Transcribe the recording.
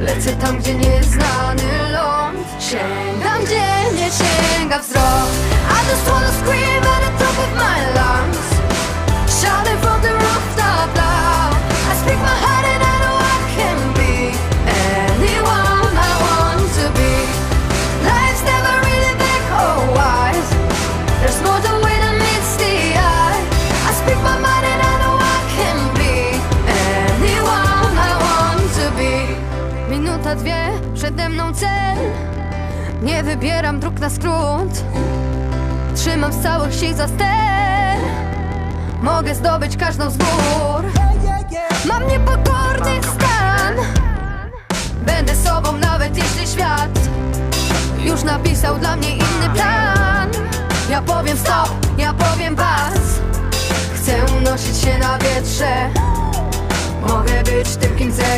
Lecę tam, gdzie nieznany ląd. Sięgam, gdzie nie sięga wzrok. I just wanna scream at the top of my lungs. Shouting from the rooftop loud I speak my heart and I know I can be Anyone I want to be. Life's never really that cold wise There's more to it than meets the eye. I speak my mind and I know I can be Minuta, dwie, przede mną cel. Nie wybieram dróg na skrót. Trzymam z całych sił za ster. Mogę zdobyć każdą z gór. Mam niepokorny stan. Będę sobą nawet jeśli świat Już napisał dla mnie inny plan. Ja powiem stop, ja powiem pas Chcę unosić się na wietrze. Mogę być tym kim zechcę